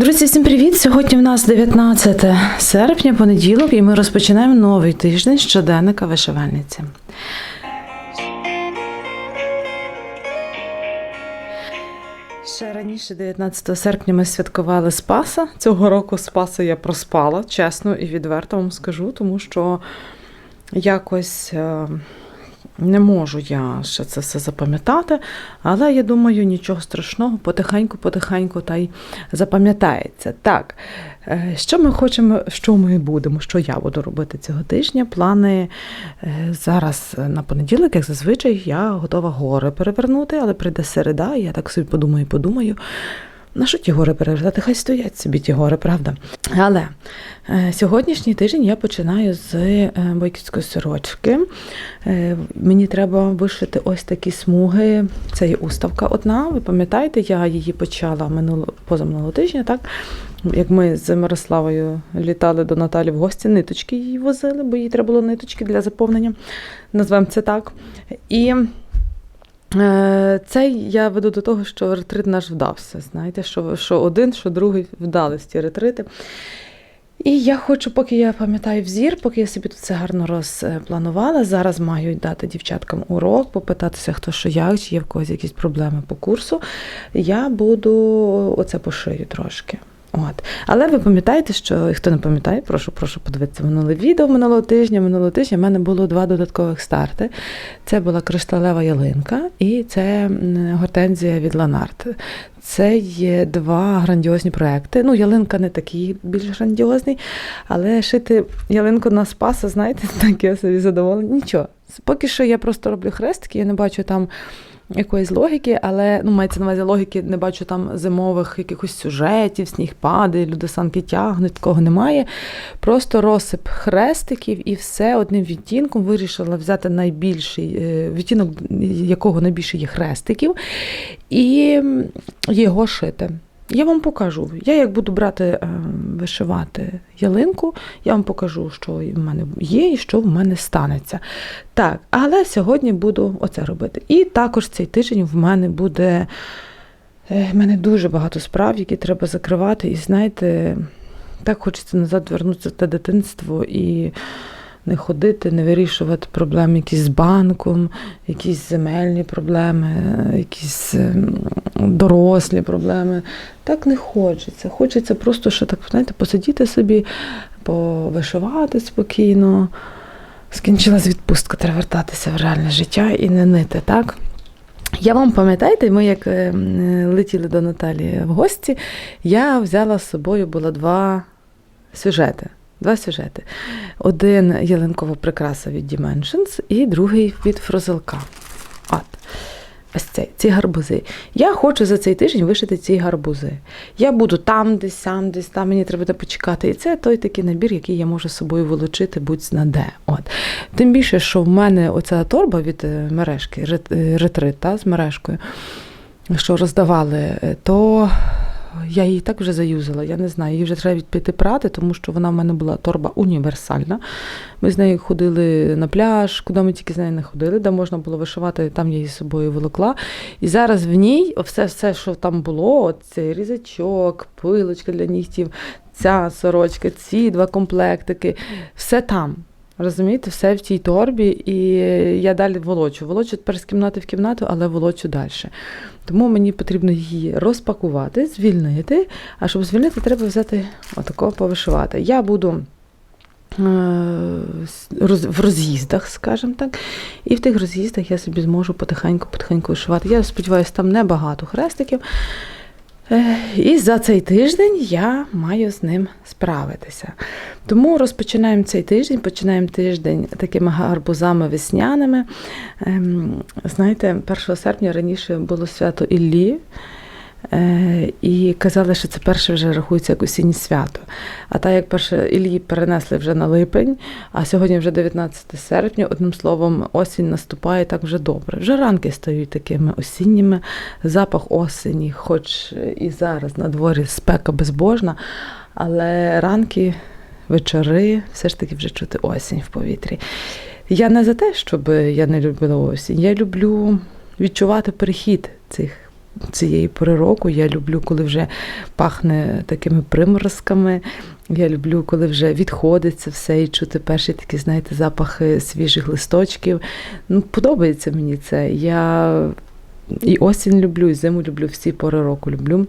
Друзі, всім привіт! Сьогодні в нас 19 серпня, понеділок, і ми розпочинаємо новий тиждень щоденника вишивальниці. Ще раніше, 19 серпня, ми святкували Спаса. Цього року Спаса я проспала, чесно і відверто вам скажу, тому що якось. Не можу я ще це все запам'ятати, але я думаю, нічого страшного, потихеньку-потихеньку та й запам'ятається. Так, е, що ми хочемо, що ми будемо, що я буду робити цього тижня. Плани е, зараз на понеділок, як зазвичай, я готова гори перевернути, але прийде середа, я так собі подумаю, подумаю. На що ті гори перевертати? Хай стоять собі ті гори, правда. Але е, сьогоднішній тиждень я починаю з е, бойківської сорочки. Е, мені треба вишити ось такі смуги. Це є уставка одна. Ви пам'ятаєте, я її почала минуло, позаминулого тижня, так? Як ми з Мирославою літали до Наталі в гості, ниточки її возили, бо їй треба було ниточки для заповнення. Назвемо це так. І Це я веду до того, що ретрит наш вдався. Знаєте, що, що один, що другий вдались ті ретрити. І я хочу, поки я пам'ятаю взір, поки я собі тут це гарно розпланувала. Зараз маю дати дівчаткам урок, попитатися, хто що як, чи є в когось якісь проблеми по курсу. Я буду оце пошию трошки. От. Але ви пам'ятаєте, що хто не пам'ятає, прошу, прошу подивитися минуле відео минулого тижня. Минулого тижня в мене було два додаткових старти. Це була кришталева ялинка і це гортензія від Ланарт. Це є два грандіозні проекти. Ну, ялинка не такий більш грандіозний, але шити ялинку на спаса, знаєте, так я собі задоволена. Нічого. Поки що я просто роблю хрестики, я не бачу там якоїсь логіки, але ну, мається на увазі логіки, не бачу там зимових якихось сюжетів, сніг падає, люди санки тягнуть, такого немає. Просто розсип хрестиків і все одним відтінком вирішила взяти найбільший е, відтінок, якого найбільше є хрестиків, і його шити. Я вам покажу. Я як буду брати е, вишивати ялинку, я вам покажу, що в мене є і що в мене станеться. Так, але сьогодні буду оце робити. І також цей тиждень в мене буде. е, В мене дуже багато справ, які треба закривати. І знаєте, так хочеться назад вернутися в те дитинство і не ходити, не вирішувати проблеми якісь з банком, якісь земельні проблеми, якісь ем, дорослі проблеми. Так не хочеться. Хочеться просто що так, знаєте, посидіти собі, повишивати спокійно. Скінчилась відпустка, треба вертатися в реальне життя і не нити, так? Я вам пам'ятаєте, ми як е, летіли до Наталі в гості, я взяла з собою було два сюжети. Два сюжети. Один ялинкова прикраса від Dimensions і другий від Фрозелка. От. Ось цей, ці гарбузи. Я хочу за цей тиждень вишити ці гарбузи. Я буду там, десь, сам, десь, там мені треба почекати. І це той такий набір, який я можу з собою волочити, будь-на де. От. Тим більше, що в мене оця торба від е, мережки, е, ретрит та, з мережкою, що роздавали, е, то я її так вже заюзала. Я не знаю, її вже треба відпити прати, тому що вона в мене була торба універсальна. Ми з нею ходили на пляж, куди ми тільки з нею не ходили, де можна було вишивати, там я її з собою волокла. І зараз в ній все, все що там було, цей різачок, пилочка для нігтів, ця сорочка, ці два комплектики, все там. Розумієте, все в тій торбі, і я далі волочу. Волочу тепер з кімнати в кімнату, але волочу далі. Тому мені потрібно її розпакувати, звільнити. А щоб звільнити, треба взяти отако повишивати. Я буду е, в роз'їздах, скажімо так. І в тих роз'їздах я собі зможу потихеньку-потихеньку вишивати. Я сподіваюся, там небагато хрестиків. І за цей тиждень я маю з ним справитися. Тому розпочинаємо цей тиждень, починаємо тиждень такими гарбузами весняними. Ем, Знаєте, 1 серпня раніше було свято Іллі. Е, І казали, що це перше вже рахується як осіннє свято. А так як перше Іллі перенесли вже на липень, а сьогодні вже 19 серпня, одним словом, осінь наступає так вже добре. Вже ранки стають такими осінніми, запах осені, хоч і зараз на дворі спека безбожна, але ранки, вечори, все ж таки вже чути осінь в повітрі. Я не за те, щоб я не любила осінь. Я люблю відчувати перехід цих цієї пори року. Я люблю, коли вже пахне такими приморозками. Я люблю, коли вже відходиться все і чути перші такі, знаєте, запахи свіжих листочків. Ну, подобається мені це. Я і осінь люблю, і зиму люблю, всі пори року люблю.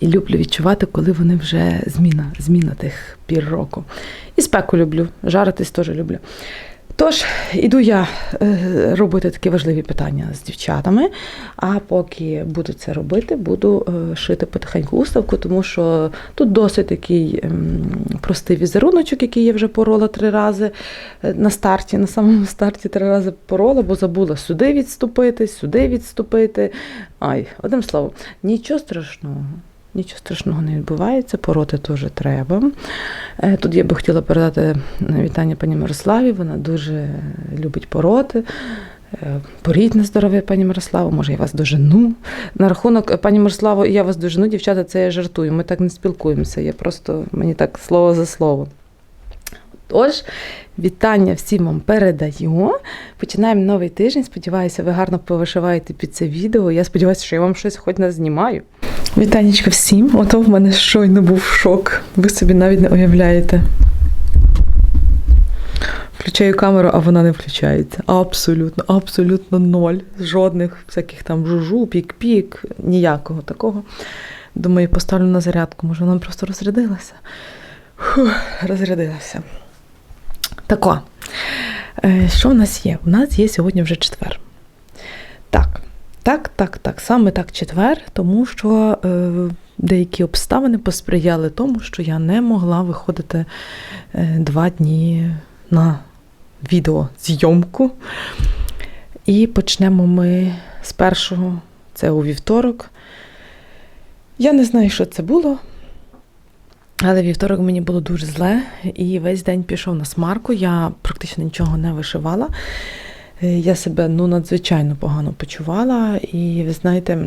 І люблю відчувати, коли вони вже зміна, зміна тих пір року. І спеку люблю, жаритись теж люблю. Тож, іду я е, робити такі важливі питання з дівчатами. А поки буду це робити, буду е, шити потихеньку уставку, тому що тут досить такий ем, простий візеруночок, який я вже порола три рази е, на старті, на самому старті три рази порола, бо забула сюди відступити, сюди відступити. Ай, одним словом, нічого страшного. Нічого страшного не відбувається, пороти теж треба. Е, Тут я би хотіла передати вітання пані Мирославі. Вона дуже любить пороти. Е, Поріть на здоров'я, пані Мирославо, може, я вас дожену. На рахунок е, пані Мирославо, я вас дожену, дівчата, це я жартую. Ми так не спілкуємося. Я просто мені так слово за слово. Тож, вітання всім вам передаю. Починаємо новий тиждень. Сподіваюся, ви гарно повишиваєте під це відео. Я сподіваюся, що я вам щось хоч назнімаю. Вітанечка всім. Ото в мене щойно був шок. Ви собі навіть не уявляєте. Включаю камеру, а вона не включається. Абсолютно, абсолютно ноль. Жодних всяких там жужу, пік-пік, ніякого такого. Думаю, поставлю на зарядку, може вона просто розрядилася. Фух, розрядилася. Тако. Е, Що в нас є? У нас є сьогодні вже четвер. Так, так, так, так. Саме так четвер, тому що е, деякі обставини посприяли тому, що я не могла виходити е, два дні на відеозйомку. І почнемо ми з першого, це у вівторок. Я не знаю, що це було. Але вівторок мені було дуже зле, і весь день пішов на смарку. Я практично нічого не вишивала. Е, Я себе ну, надзвичайно погано почувала. І ви знаєте,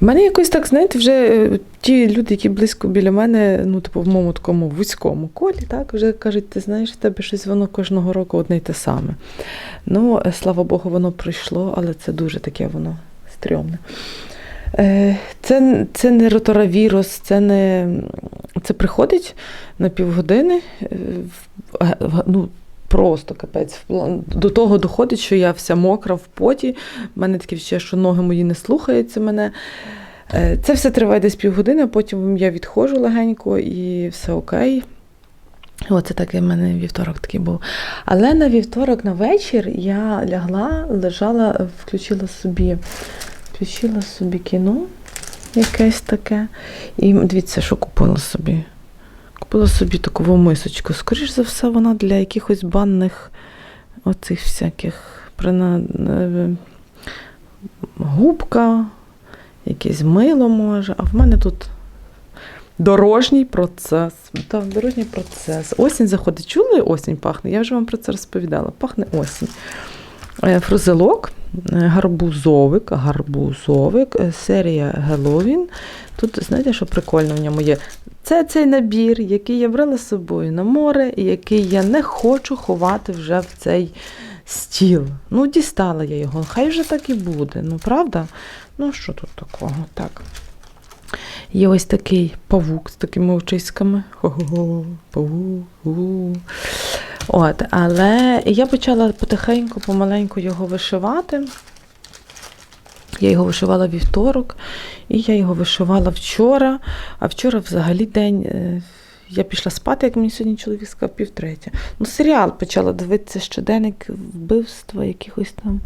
в мене якось так, знаєте, вже е, ті люди, які близько біля мене, ну, типу, в моєму такому вузькому колі, так, вже кажуть, ти знаєш, в тебе щось воно кожного року одне й те саме. Ну, е, слава Богу, воно пройшло, але це дуже таке воно стрьомне. Е, Це, це не роторавірус, це не це приходить на півгодини. е, в- Ну, просто капець. До того доходить, що я вся мокра в поті. У мене таке відчуття, що ноги мої не слухаються мене. Е, Це все триває десь півгодини, а потім я відходжу легенько і все окей. Оце такий в мене вівторок такий був. Але на вівторок на вечір я лягла, лежала, включила собі, включила собі кіно якесь таке. І дивіться, що купила собі. Купила собі таку мисочку. Скоріш за все, вона для якихось банних оцих всяких е, губка, якесь мило може. А в мене тут дорожній процес. Так, дорожній процес. Осінь заходить. Чули, осінь пахне? Я вже вам про це розповідала. Пахне осінь. Е, Фрузелок, е, гарбузовик, гарбузовик, е, серія Геловін. Тут, знаєте, що прикольно в ньому є? Це цей набір, який я брала з собою на море, і який я не хочу ховати вже в цей стіл. Ну, дістала я його. Хай вже так і буде. Ну, правда? Ну, що тут такого? Так. Є ось такий павук з такими очиськами. Хо-хо-хо, павук. От, але я почала потихеньку, помаленьку його вишивати. Я його вишивала вівторок, і я його вишивала вчора. А вчора взагалі день. е, Я пішла спати, як мені сьогодні чоловік сказав, півтретя. Ну, серіал почала дивитися щоденник вбивства, якихось там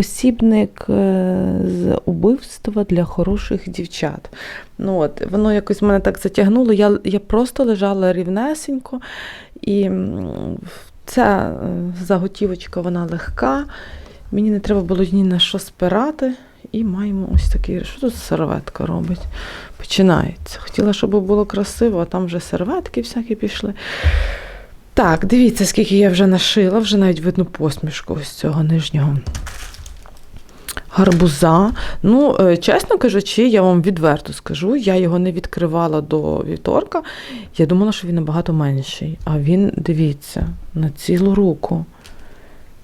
посібник е, з убивства для хороших дівчат. Ну, от, воно якось мене так затягнуло. Я, я просто лежала рівнесенько, і ця е, заготівочка вона легка. Мені не треба було ні на що спирати. І маємо ось такий. Що тут серветка робить? Починається. Хотіла, щоб було красиво, а там вже серветки всякі пішли. Так, дивіться, скільки я вже нашила, вже навіть видно посмішку ось цього нижнього. Гарбуза. Ну, е, чесно кажучи, я вам відверто скажу, я його не відкривала до вівторка. Я думала, що він набагато менший. А він, дивіться, на цілу руку.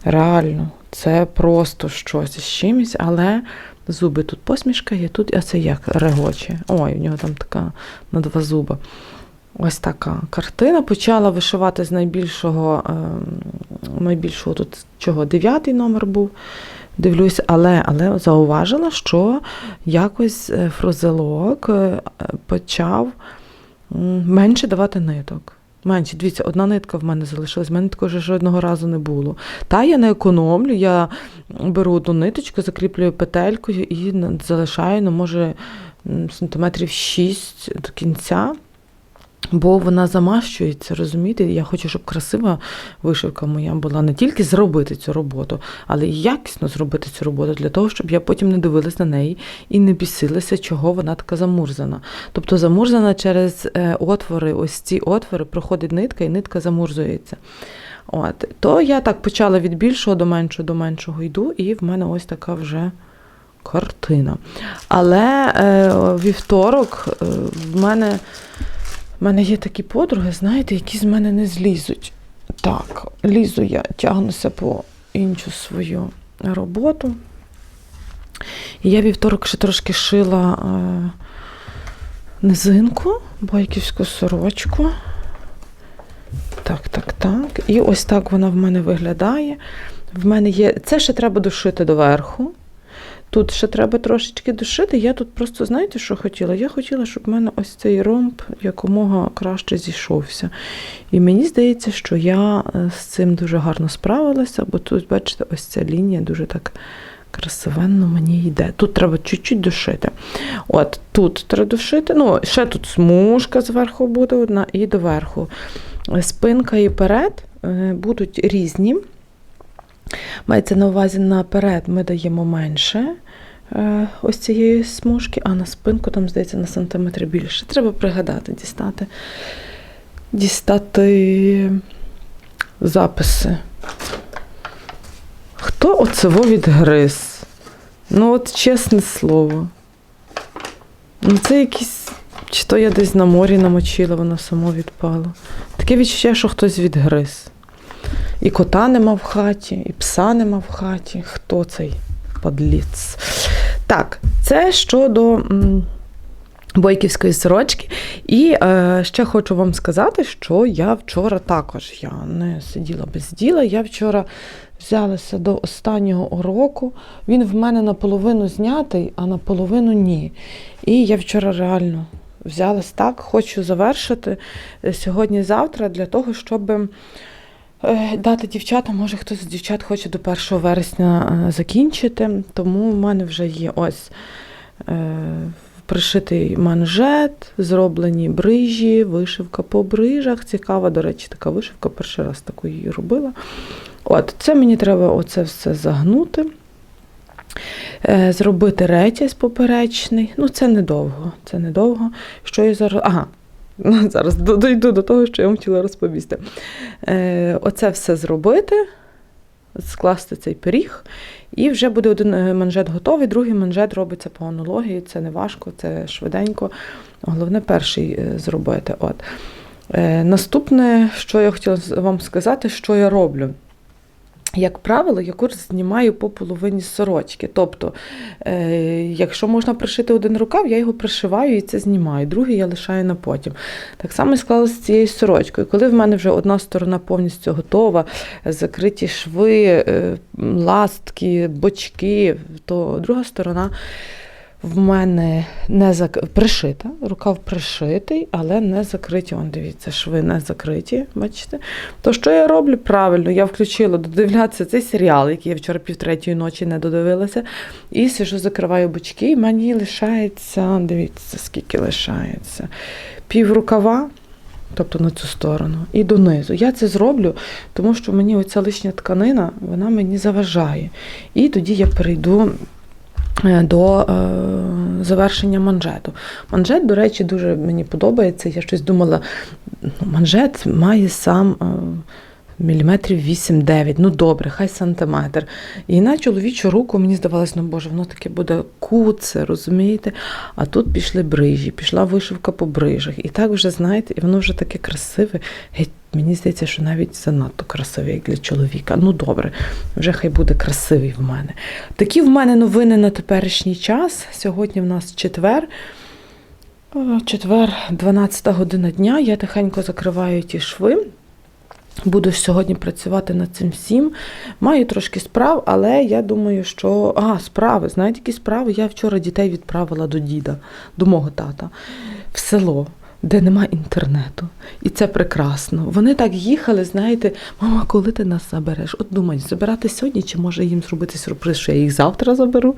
Реально, це просто щось із чимось, але зуби тут посмішка є, тут, а це як регоче. Ой, у нього там така на два зуби. Ось така картина. Почала вишивати з найбільшого, ем, найбільшого тут чого, дев'ятий номер був. Дивлюсь, але, але зауважила, що якось е, фрузелок е, почав менше давати ниток. Менше, дивіться, одна нитка в мене залишилась, в мене такого ж жодного разу не було. Та я не економлю, я беру одну ниточку, закріплюю петелькою і залишаю, ну, може, сантиметрів 6 до кінця. Бо вона замащується, розумієте? Я хочу, щоб красива вишивка моя була не тільки зробити цю роботу, але й якісно зробити цю роботу для того, щоб я потім не дивилась на неї і не бісилася, чого вона така замурзана. Тобто замурзана через е, отвори, ось ці отвори, проходить нитка, і нитка замурзується. От. То я так почала від більшого до меншого до меншого йду, і в мене ось така вже картина. Але е, вівторок е, в мене. У мене є такі подруги, знаєте, які з мене не злізуть. Так, лізу я, тягнуся по іншу свою роботу. І я вівторок ще трошки шила е, низинку, бойківську сорочку. Так, так, так. І ось так вона в мене виглядає. В мене є. Це ще треба дошити доверху. Тут ще треба трошечки дошити. Я тут просто, знаєте, що хотіла? Я хотіла, щоб в мене ось цей ромб якомога краще зійшовся. І мені здається, що я е, з цим дуже гарно справилася, бо тут, бачите, ось ця лінія дуже так красивенно мені йде. Тут треба чуть-чуть дошити. От тут треба дошити. Ну, ще тут смужка зверху буде одна і доверху. Спинка і перед е, будуть різні. Мається на увазі наперед ми даємо менше е, ось цієї смужки, а на спинку там, здається, на сантиметр більше. Треба пригадати, дістати, дістати записи. Хто оцево відгриз? Ну, от чесне слово. Ну, це якісь. Чи то я десь на морі намочила, воно само відпало. Таке відчуття, що хтось відгриз. І кота нема в хаті, і пса нема в хаті. Хто цей подліц? Так, це щодо бойківської сорочки. І е, ще хочу вам сказати, що я вчора також я не сиділа без діла. Я вчора взялася до останнього уроку. Він в мене наполовину знятий, а наполовину ні. І я вчора реально взялась так, хочу завершити е, сьогодні-завтра для того, щоб. Е, Дати дівчатам, може хтось з дівчат хоче до 1 вересня е, закінчити, тому в мене вже є ось е, пришитий манжет, зроблені брижі, вишивка по брижах. Цікава, до речі, така вишивка, перший раз таку її робила. От, це мені треба оце все загнути. Зробити ретязь поперечний. Ну, це недовго. Це недовго. Що я зараз. Ага, Зараз до- дойду до того, що я вам хотіла розповісти. Е, оце все зробити, скласти цей пиріг, і вже буде один е, манжет готовий, другий манжет робиться по аналогії. Це не важко, це швиденько. Головне, перший е, зробити. От. Е, наступне, що я хотіла вам сказати, що я роблю. Як правило, я курс знімаю по половині сорочки. Тобто, е, якщо можна пришити один рукав, я його пришиваю і це знімаю, другий я лишаю на потім. Так само склалося з цією сорочкою. Коли в мене вже одна сторона повністю готова, закриті шви, е, ластки, бочки, то друга сторона в мене не зак... пришита, рукав пришитий, але не закриті. Он, дивіться, шви не закриті, бачите? То що я роблю? Правильно, я включила додивлятися цей серіал, який я вчора півтретьої ночі не додивилася, і сижу, закриваю бочки, і мені лишається, дивіться, скільки лишається. Пів рукава, тобто на цю сторону, і донизу. Я це зроблю, тому що мені оця лишня тканина, вона мені заважає. І тоді я перейду до е, завершення манжету. Манжет, до речі, дуже мені подобається. Я щось думала, ну, манжет має сам. Е, Міліметрів 8-9, ну добре, хай сантиметр. І на чоловічу руку мені здавалось, ну боже, воно таке буде куце, розумієте? А тут пішли брижі, пішла вишивка по брижах. І так вже, знаєте, і воно вже таке красиве, геть Мені здається, що навіть занадто красивий як для чоловіка. Ну добре, вже хай буде красивий в мене. Такі в мене новини на теперішній час. Сьогодні в нас четвер. Четвер, 12 година дня. Я тихенько закриваю ті шви. Буду сьогодні працювати над цим всім. Маю трошки справ, але я думаю, що. А, справи. Знаєте, які справи? Я вчора дітей відправила до діда, до мого тата, в село, де нема інтернету. І це прекрасно. Вони так їхали, знаєте, мама, коли ти нас забереш? От думаю, забирати сьогодні, чи може їм зробити сюрприз, що я їх завтра заберу?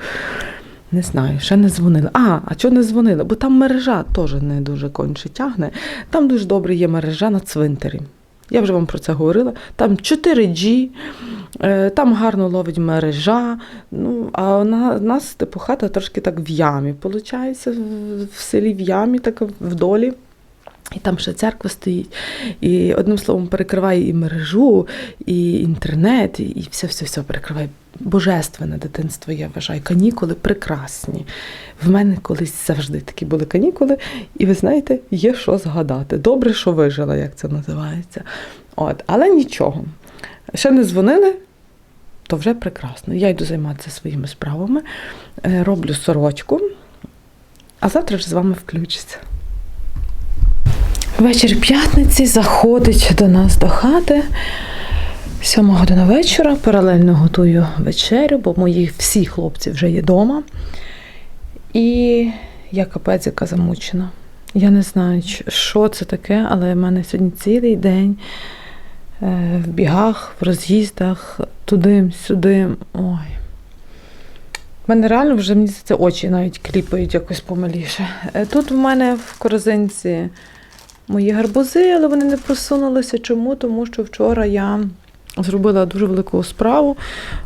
Не знаю, ще не дзвонили. А, а чого не дзвонили? Бо там мережа теж не дуже конче тягне. Там дуже добре є мережа на цвинтарі. Я вже вам про це говорила. Там 4G, е, там гарно ловить мережа. Ну, а у нас типу хата трошки так в ямі. Виходить, в селі в ямі, так вдолі. І там ще церква стоїть. І одним словом перекриває і мережу, і інтернет, і- все-все-все перекриває. Божественне дитинство, я вважаю. Канікули прекрасні. В мене колись завжди такі були канікули, і ви знаєте, є що згадати. Добре, що вижила, як це називається. От, але нічого. Ще не дзвонили, то вже прекрасно. Я йду займатися своїми справами, е, роблю сорочку, а завтра вже з вами включуся. Вечір п'ятниці заходить до нас до хати. Сьома година вечора. Паралельно готую вечерю, бо мої всі хлопці вже є вдома. І я капець, яка замучена. Я не знаю, що це таке, але в мене сьогодні цілий день е, в бігах, в роз'їздах, туди, сюди. Ой. У мене реально вже мені здається, очі навіть кліпають якось помаліше. Е, Тут в мене в корзинці мої гарбузи, але вони не просунулися. Чому? Тому що вчора я зробила дуже велику справу.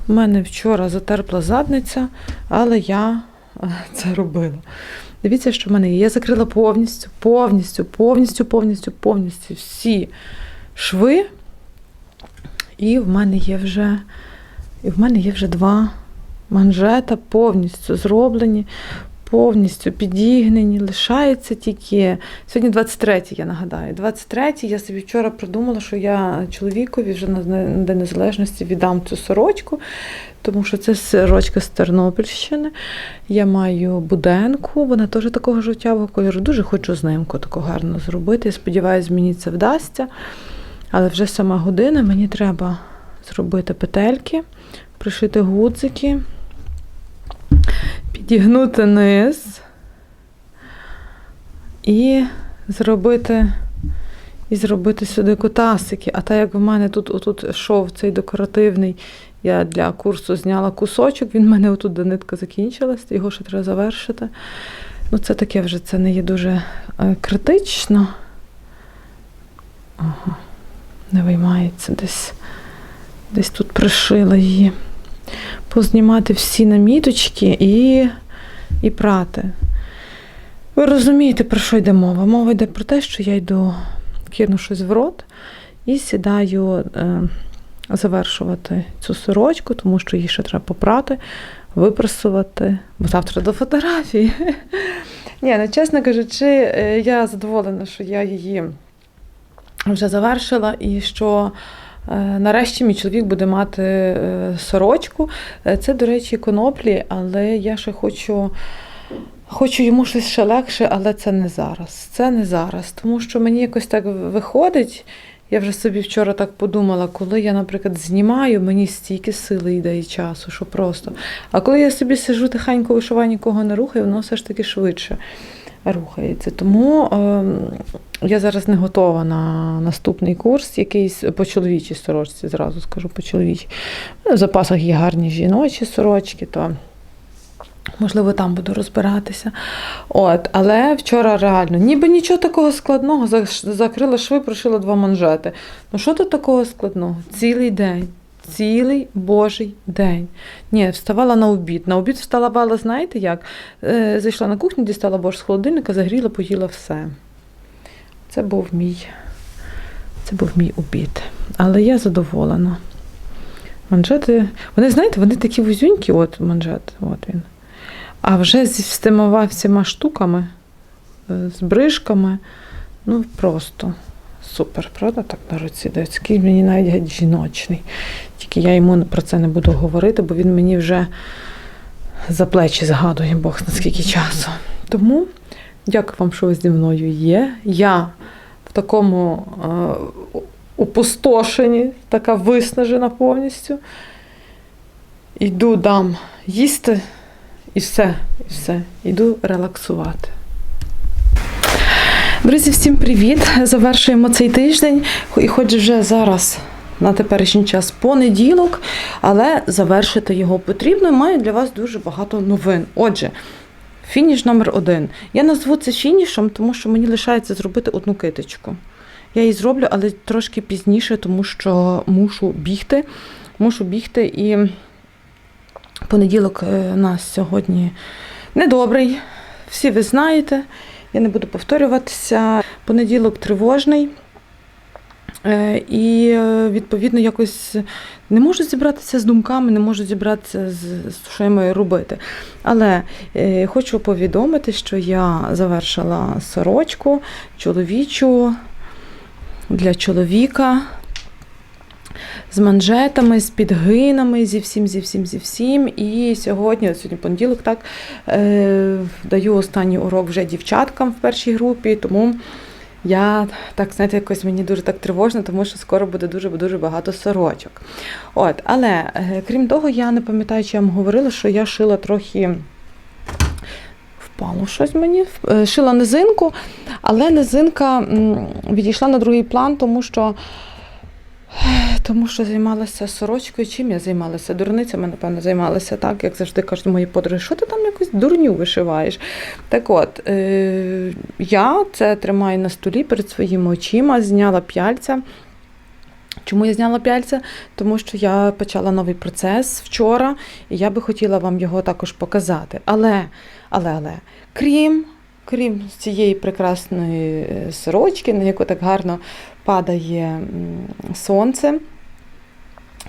У мене вчора затерпла задниця, але я е, це робила. Дивіться, що в мене є. Я закрила повністю, повністю, повністю, повністю, повністю всі шви. І в мене є вже, і в мене є вже два манжета повністю зроблені, повністю підігнені. Лишається тільки. Сьогодні 23, я нагадаю. 23 я собі вчора придумала, що я чоловікові вже на День Незалежності віддам цю сорочку, тому що це сорочка з Тернопільщини. Я маю буденку, вона теж такого жовтявого кольору. Дуже хочу знимку таку гарно зробити. Я сподіваюся, мені це вдасться. Але вже сама година, мені треба зробити петельки, пришити гудзики, підігнути низ і зробити, і зробити сюди кутасики. А так як в мене тут отут шов цей декоративний, я для курсу зняла кусочок, він в мене отут де нитка закінчилась, його ще треба завершити. Ну, це таке вже це не є дуже е, критично. Ага. Не виймається десь. Десь тут пришила її. Познімати всі наміточки і, і прати. Ви розумієте, про що йде мова? Мова йде про те, що я йду, кину щось в рот і сідаю е, завершувати цю сорочку, тому що її ще треба попрати, випрасувати, бо завтра до фотографії. Ні, ну чесно кажучи, е, я задоволена, що я її вже завершила і що. Е, Нарешті мій чоловік буде мати е, сорочку. Е, Це, до речі, коноплі, але я ще хочу, хочу йому щось ще легше, але це не зараз. Це не зараз. Тому що мені якось так виходить. Я вже собі вчора так подумала, коли я, наприклад, знімаю, мені стільки сили йде і часу, що просто. А коли я собі сижу тихенько вишиваю, нікого не рухаю, воно все ж таки швидше рухається. Тому ем, я зараз не готова на наступний курс, якийсь по чоловічій сорочці, зразу скажу по чоловічій. Ну, в запасах є гарні жіночі сорочки, то можливо там буду розбиратися. От, але вчора реально, ніби нічого такого складного, закрила шви, прошила два манжети. Ну що тут такого складного? Цілий день. Цілий божий день. Ні, вставала на обід. На обід вставала, знаєте як? Е, зайшла на кухню, дістала борщ з холодильника, загріла, поїла все. Це був мій, це був мій обід. Але я задоволена. Манжети, вони, знаєте, вони такі вузюнькі, от манжет, от він. А вже з тими всіма штуками, е, з бришками, ну просто супер, правда? Так на руці дивиться. Який мені навіть жіночний. Тільки я йому про це не буду говорити, бо він мені вже за плечі згадує Бог наскільки часу. Тому дякую вам, що ви зі мною є. Я в такому е, опустошенні, така виснажена повністю. Йду дам їсти і все, і все. Йду релаксувати. Друзі, всім привіт! Завершуємо цей тиждень. І хоч вже зараз на теперішній час понеділок, але завершити його потрібно. Маю для вас дуже багато новин. Отже, фініш номер один. Я назву це фінішем, тому що мені лишається зробити одну киточку. Я її зроблю, але трошки пізніше, тому що мушу бігти. Мушу бігти і понеділок е, нас сьогодні недобрий. Всі ви знаєте. Я не буду повторюватися. Понеділок тривожний. Е, І е, відповідно якось не можу зібратися з думками, не можу зібратися з що я маю робити. Але е, хочу повідомити, що я завершила сорочку чоловічу для чоловіка з манжетами, з підгинами, зі всім, зі всім, зі всім. І сьогодні, сьогодні понеділок, так е, даю останній урок вже дівчаткам в першій групі, тому. Я так, знаєте, якось мені дуже так тривожно, тому що скоро буде дуже дуже багато сорочок. От, але е, крім того, я не пам'ятаю, чи я вам говорила, що я шила трохи. Впало щось мені. Е, Шила низинку, але низинка відійшла на другий план, тому що, тому що займалася сорочкою. Чим я займалася? Дурницями, напевно, займалася, так, як завжди кажуть мої подруги, що ти там якусь дурню вишиваєш? Так от, е, я це тримаю на столі перед своїми очима, зняла п'яльця. Чому я зняла п'яльця? Тому що я почала новий процес вчора, і я би хотіла вам його також показати. Але, але, але, крім, крім цієї прекрасної е, сорочки, на яку так гарно падає сонце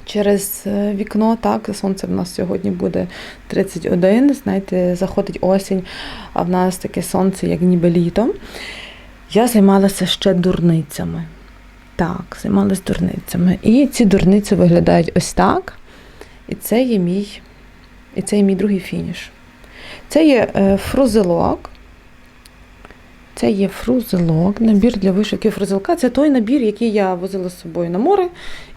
через е, вікно, так, сонце в нас сьогодні буде 31, знаєте, заходить осінь, а в нас таке сонце, як ніби літо. Я займалася ще дурницями. Так, займалася дурницями. І ці дурниці виглядають ось так. І це є мій, і це є мій другий фініш. Це є е, фрузелок. Це є фрузелок, набір для вишивки фрузелка. Це той набір, який я возила з собою на море,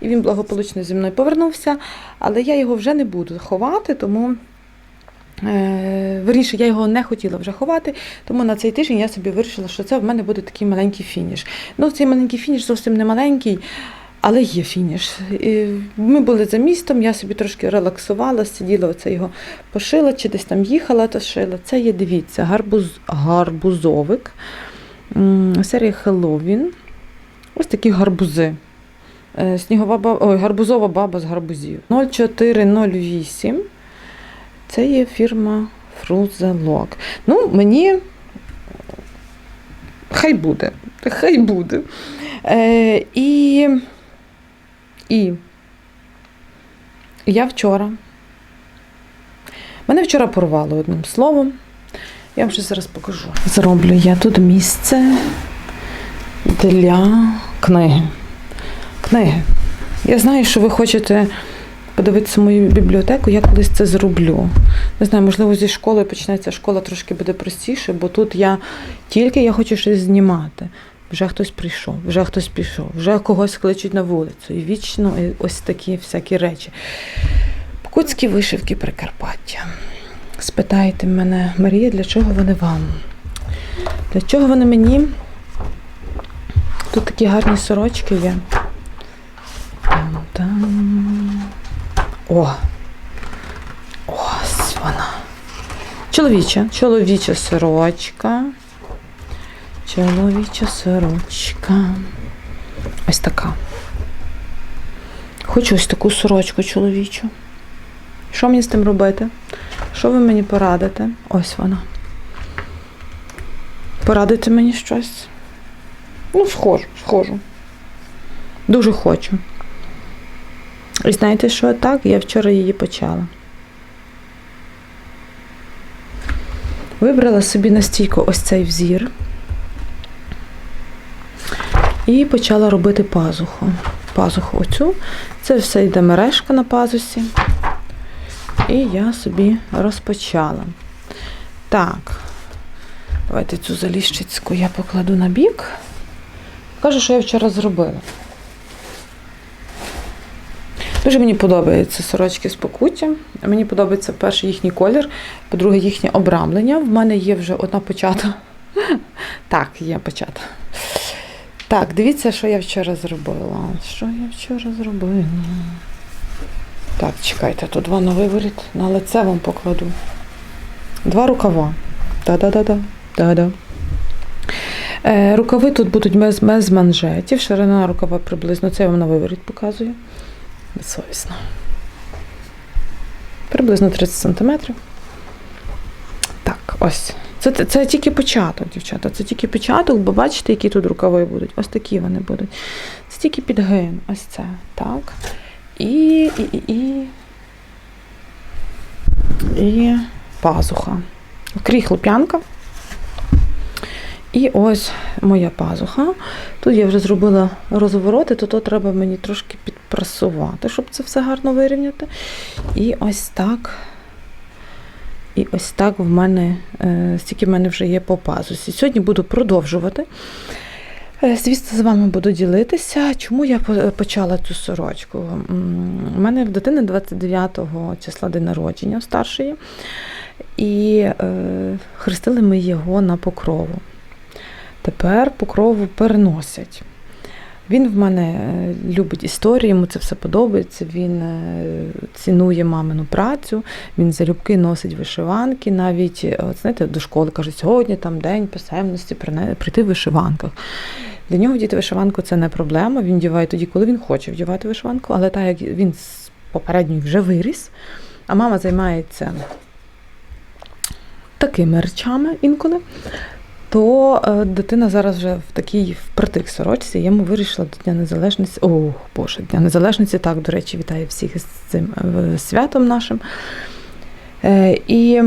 і він благополучно зі мною повернувся. Але я його вже не буду ховати, тому е, виріше, я його не хотіла вже ховати, тому на цей тиждень я собі вирішила, що це в мене буде такий маленький фініш. Ну, цей маленький фініш зовсім не маленький. Але є фініш. І Ми були за містом, я собі трошки релаксувала, сиділа, оце його пошила, чи десь там їхала, то шила. Це є, дивіться, гарбуз, гарбузовик, серія Хеллоуін. Ось такі гарбузи. Е, Снігова баба, ой, гарбузова баба з гарбузів. 0408. Це є фірма Фрузелок. Ну, мені хай буде. Хай буде. Е, і, і я вчора. Мене вчора порвало одним словом. Я вам ще зараз покажу. Зроблю я тут місце для книги. Книги. Я знаю, що ви хочете подивитися мою бібліотеку, я колись це зроблю. Не знаю, можливо, зі школи почнеться школа трошки буде простіше, бо тут я тільки я хочу щось знімати. Вже хтось прийшов, вже хтось пішов, вже когось кличуть на вулицю. І вічно і ось такі всякі речі. Покутські вишивки Прикарпаття. Спитаєте мене, Марія, для чого вони вам? Для чого вони мені? Тут такі гарні сорочки є. О! Ось вона. Чоловіча, чоловіча сорочка. Чоловіча сорочка. Ось така. Хочу ось таку сорочку чоловічу. Що мені з тим робити? Що ви мені порадите? Ось вона. Порадите мені щось? Ну, схожу, схожу. Дуже хочу. І знаєте, що так? Я вчора її почала. Вибрала собі на стійку ось цей взір. І почала робити пазуху. Пазуху оцю. Це все йде мережка на пазусі. І я собі розпочала. Так, давайте цю заліщицьку я покладу на бік. Кажу, що я вчора зробила. Дуже мені подобаються сорочки з покуттям. Мені подобається перший їхній колір, по-друге, їхнє обрамлення. В мене є вже одна почата. Так, є почата. Так, дивіться, що я вчора зробила. Що я вчора зробила? Так, чекайте, тут два на виворіт. На лице вам покладу. Два рукава. Да-да-да-да. Да-да. Е, рукави тут будуть без, без манжетів. Ширина рукава приблизно. Це я вам на виворіт показую. Безсовісно. Приблизно 30 см. Так, ось. Це, це, тільки початок, дівчата. Це тільки початок, бо бачите, які тут рукави будуть. Ось такі вони будуть. Це тільки підгин. Ось це. Так. І, і, і, і. І пазуха. Крій хлоп'янка. І ось моя пазуха. Тут я вже зробила розвороти, то то треба мені трошки підпрасувати, щоб це все гарно вирівняти. І ось так. І ось так в мене, е, стільки в мене вже є по пазусі. Сьогодні буду продовжувати. Е, Звісно, з вами буду ділитися. Чому я почала цю сорочку? У мене в дитини 29 числа день народження старшої, і е, хрестили ми його на покрову. Тепер покрову переносять. Він в мене е, любить історію, йому це все подобається. Він е, цінує мамину працю, він залюбки носить вишиванки. Навіть е, от, знаєте, до школи кажуть, сьогодні там день писемності прийти в вишиванках. Для нього діти вишиванку це не проблема. Він вдіває тоді, коли він хоче вдівати вишиванку, але так як він з попередньої вже виріс, а мама займається такими речами інколи, то е, дитина зараз вже в такій впритик сорочці. Йому вирішила до Дня Незалежності. О, Боже, Дня Незалежності, так, до речі, вітаю всіх з цим е, святом нашим. Е, і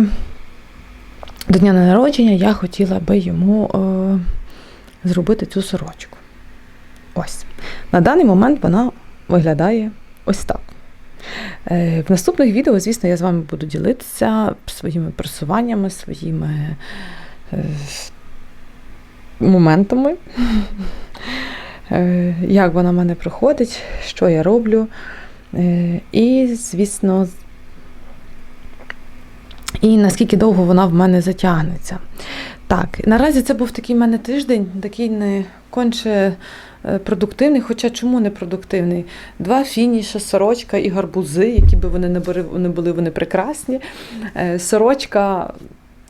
до дня народження я хотіла би йому зробити цю сорочку. Ось. На даний момент вона виглядає ось так. В наступних відео, звісно, я з вами буду ділитися своїми просуваннями, своїми моментами, Е, як вона в мене проходить, що я роблю. Е, І, звісно, і наскільки довго вона в мене затягнеться. Так, наразі це був такий в мене тиждень, такий не конче е, продуктивний, хоча чому не продуктивний? Два фініші, сорочка і гарбузи, які би вони не були, вони прекрасні. Сорочка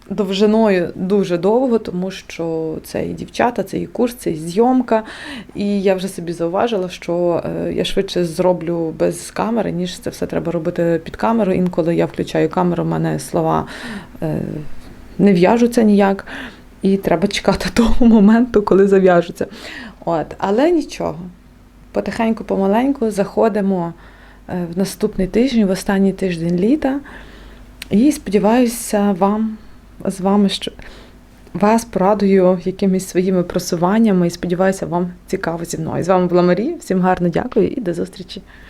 довжиною дуже довго, тому що це і дівчата, це і курс, це і зйомка. І я вже собі зауважила, що е, я швидше зроблю без камери, ніж це все треба робити під камеру. Інколи я включаю камеру, в мене слова е, не в'яжуться ніяк. І треба чекати того моменту, коли зав'яжуться. От, але нічого. Потихеньку, помаленьку заходимо е, в наступний тиждень, в останній тиждень літа. І сподіваюся, вам з вами, що вас порадую якимись своїми просуваннями і сподіваюся, вам цікаво зі мною. З вами була Марія. Всім гарно дякую і до зустрічі.